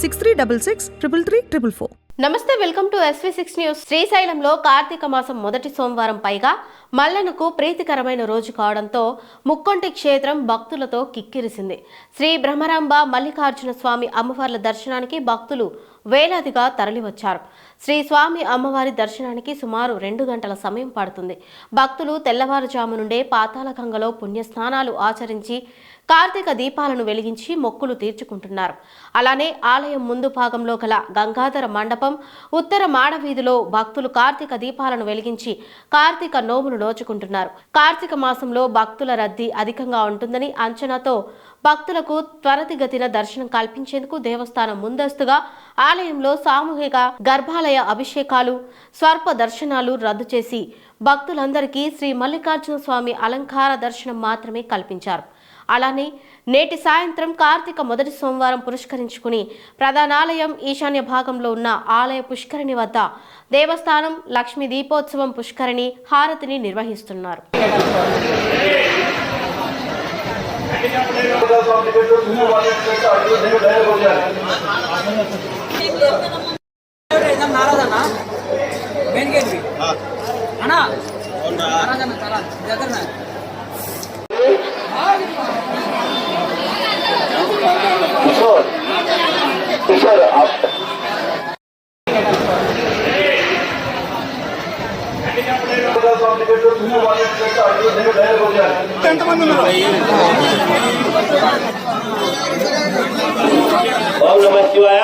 six three double six triple three triple four. నమస్తే welcome to SV six news. శ్రీశైలంలో కార్తీక మాసం మొదటి సోమవారం పైగా మల్లనకు ప్రీతికరమైన రోజు కావడంతో ముక్కొంటి క్షేత్రం భక్తులతో కిక్కిరిసింది. శ్రీ బ్రహ్మరాంబ మల్లికార్జున స్వామి అమ్మవార్ల దర్శనానికి భక్తులు వేలాదిగా తరలివచ్చారు. శ్రీ స్వామి అమ్మవారి దర్శనానికి సుమారు రెండు గంటల సమయం పడుతుంది. భక్తులు తెల్లవారుజాము నుండే పాతాళగంగలో పుణ్యస్నానాలు ఆచరించి కార్తీక దీపాలను వెలిగించి మొక్కులు తీర్చుకుంటున్నారు. అలానే ఆలయం ముందు భాగంలో గల గంగాధర మండపం ఉత్తర మాడవీధిలో భక్తులు కార్తీక దీపాలను వెలిగించి కార్తీక నోములు నోచుకుంటున్నారు. కార్తీక మాసంలో భక్తుల రద్దీ అధికంగా ఉంటుందని అంచనాతో భక్తులకు త్వరతిగతిన దర్శనం కల్పించేందుకు దేవస్థానం ముందస్తుగా ఆలయంలో సామూహిక గర్భాలయ అభిషేకాలు స్వర్ప దర్శనాలు రద్దు చేసి భక్తులందరికీ శ్రీ మల్లికార్జున స్వామి అలంకార దర్శనం మాత్రమే కల్పించారు. అలానే నేటి సాయంత్రం కార్తీక మొదటి సోమవారం పురస్కరించుకుని ప్రధానాలయం ఈశాన్య భాగంలో ఉన్న ఆలయ పుష్కరిణి వద్ద దేవస్థానం లక్ష్మీ దీపోత్సవం పుష్కరిణి హారతిని నిర్వహిస్తున్నారు. ನಾರಾಜಣ್ಣ ಮೇನ್ ಗೇಟ್ ಅಣ್ಣ ನಾರಾಜಣ್ಣ ಜಗನ್ನ ಸರ್ ಸರ್ ఎంతమంది ఉన్నారు ఓం నమ శివాయ